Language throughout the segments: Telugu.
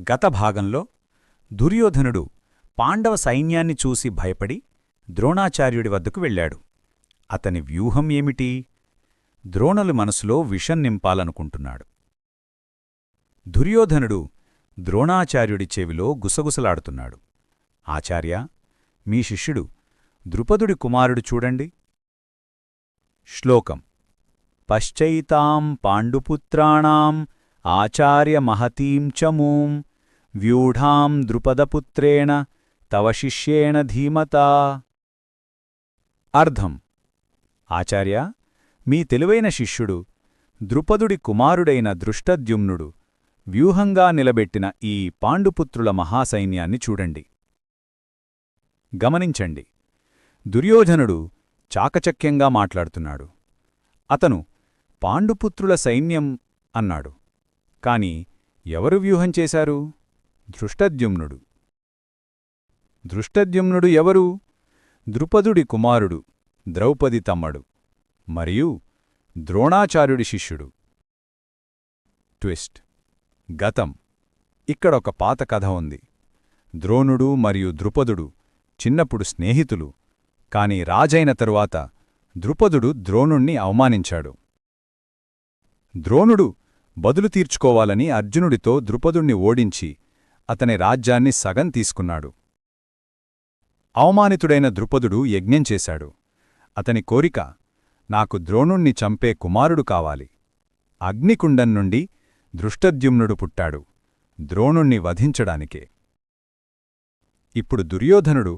గత భాగంలో దుర్యోధనుడు పాండవ సైన్యాన్ని చూసి భయపడి ద్రోణాచార్యుడి వద్దకు వెళ్ళాడు. అతని వ్యూహం ఏమిటి? ద్రోణులు మనసులో విషం నింపాలనుకుంటున్నాడు. దుర్యోధనుడు ద్రోణాచార్యుడి చెవిలో గుసగుసలాడుతున్నాడు. ఆచార్య మీ శిష్యుడు ద్రుపదుడి కుమారుడు చూడండి. శ్లోకం. పశ్చైతాం పాండుపుత్రాణాం ఆచార్య మహతీం చమూం వ్యూఢాం ద్రుపదపుత్రేణ తవ శిష్యేణ ధీమతా అర్థం ఆచార్య మీ తెలివైన శిష్యుడు ద్రుపదుడి కుమారుడైన దృష్టద్యుమ్నుడు వ్యూహంగా నిలబెట్టిన ఈ పాండుపుత్రుల మహాసైన్యాన్ని చూడండి. గమనించండి. దుర్యోధనుడు చాకచక్యంగా మాట్లాడుతున్నాడు. అతను పాండుపుత్రుల సైన్యం అన్నాడు. కాని ఎవరు వ్యూహం చేశారు? దృష్టద్యుమ్నుడు. దృష్టద్యుమ్నుడు ఎవరు? ద్రుపదుడి కుమారుడు ద్రౌపది తమ్మడు మరియు ద్రోణాచార్యుడి శిష్యుడు. ట్విస్ట్. గతం. ఇక్కడొక పాత కథ ఉంది. ద్రోణుడు మరియు ద్రుపదుడు చిన్నప్పుడు స్నేహితులు కాని రాజైన తరువాత ద్రుపదుడు ద్రోణుణ్ణి అవమానించాడు. ద్రోణుడు బదులు తీర్చుకోవాలని అర్జునుడితో ద్రుపదుణ్ణి ఓడించి అతని రాజ్యాన్ని సగం తీసుకున్నాడు. అవమానితుడైన ద్రుపదుడు యజ్ఞం చేశాడు. అతని కోరిక నాకు ద్రోణుణ్ణి చంపే కుమారుడు కావాలి. అగ్నికుండం నుండి దృష్టద్యుమ్నుడు పుట్టాడు. ద్రోణుణ్ణి వధించడానికే. ఇప్పుడు దుర్యోధనుడు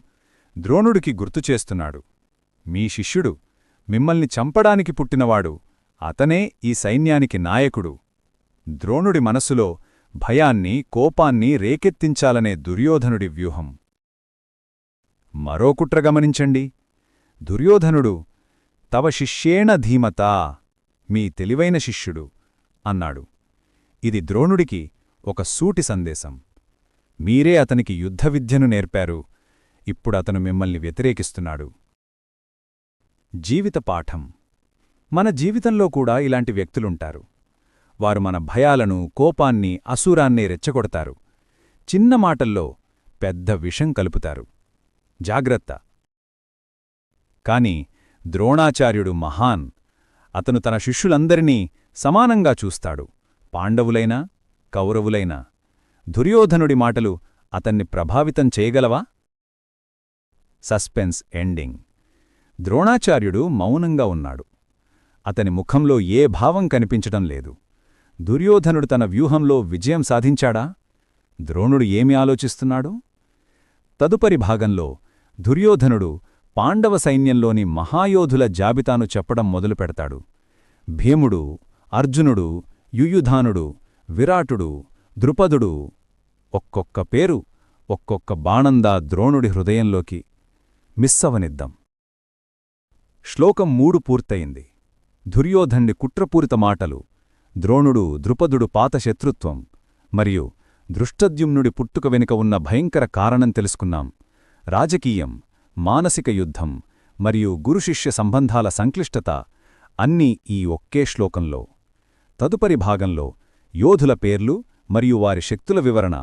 ద్రోణుడికి గుర్తుచేస్తున్నాడు మీ శిష్యుడు మిమ్మల్ని చంపడానికి పుట్టినవాడు అతనే ఈ సైన్యానికి నాయకుడు. ద్రోణుడి మనసులో భయాన్ని కోపాన్ని రేకెత్తించాలనే దుర్యోధనుడి వ్యూహం. మరో కుట్ర గమనించండి. దుర్యోధనుడు తవ శిష్యేణ ధీమతా మీ తెలివైన శిష్యుడు అన్నాడు. ఇది ద్రోణుడికి ఒక సూటి సందేశం. మీరే అతనికి యుద్ధ విద్యను నేర్పారు. ఇప్పుడతను మిమ్మల్ని వ్యతిరేకిస్తున్నాడు. జీవిత పాఠం. మన జీవితంలో కూడా ఇలాంటి వ్యక్తులుంటారు. వారు మన భయాలను కోపాన్ని అసూరాన్ని రెచ్చగొడతారు. చిన్న మాటల్లో పెద్ద విషం కలుపుతారు. జాగ్రత్త. కాని ద్రోణాచార్యుడు మహాన్. అతను తన శిష్యులందరినీ సమానంగా చూస్తాడు. పాండవులైనా కౌరవులైనా. దుర్యోధనుడి మాటలు అతన్ని ప్రభావితం చేయగలవా? సస్పెన్స్ ఎండింగ్. ద్రోణాచార్యుడు మౌనంగా ఉన్నాడు. అతని ముఖంలో ఏ భావం కనిపించడం లేదు. దుర్యోధనుడు తన వ్యూహంలో విజయం సాధించాడా? ద్రోణుడు ఏమి ఆలోచిస్తున్నాడు? తదుపరి భాగంలో దుర్యోధనుడు పాండవ సైన్యంలోని మహాయోధుల జాబితాను చెప్పడం మొదలుపెడతాడు భీముడు అర్జునుడు యుయుధానుడు విరాటుడు ద్రుపదుడు ఒక్కొక్క పేరు ఒక్కొక్క బాణందా ద్రోణుడి హృదయంలోకి మిస్సవనిద్దాం. శ్లోకం మూడు పూర్తయింది. దుర్యోధండి కుట్రపూరిత మాటలు ద్రోణుడు ద్రుపదుడు పాత శత్రుత్వం మరియు దృష్టద్యుమ్నుడి పుట్టుక వెనుక ఉన్న భయంకర కారణం తెలుసుకున్నాం. రాజకీయం మానసిక యుద్ధం మరియు గురుశిష్య సంబంధాల సంక్లిష్టత అన్నీ ఈ ఒక్కే శ్లోకంలో. తదుపరి భాగంలో యోధుల పేర్లు మరియు వారి శక్తుల వివరణ